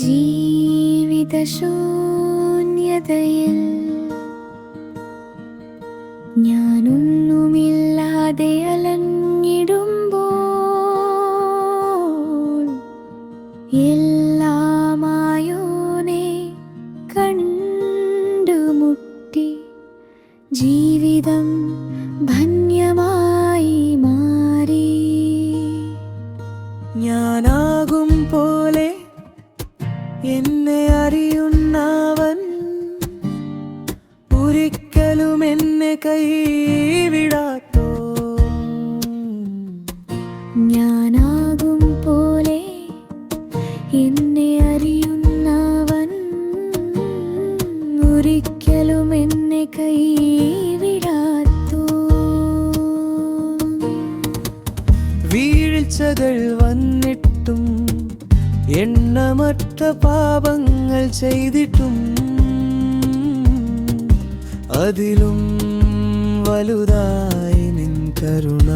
ജീവിതശൂന്യതയിൽ ഞാനൊന്നുമില്ലാതെ അലഞ്ഞിടുമ്പോൾ എല്ലാമായോനെ കണ്ടുമുട്ടി ജീവിതം ധന്യമായി മാറി. ഞാനാകും പോലെ എന്നെ അറിയുന്നവൻ ഒരിക്കലും എന്നെ കൈവിടാത്തോ ഞാനാകും പോലെ എന്നെ അറിയുന്നവൻ ഒരിക്കലും എന്നെ കൈവിടാത്തു വീഴ്ചകൾ വന്നിട്ടും എണ്ണമറ്റ പാപങ്ങൾ ചെയ്തിട്ടും അതിലും വലുതായി നിൻ കരുണ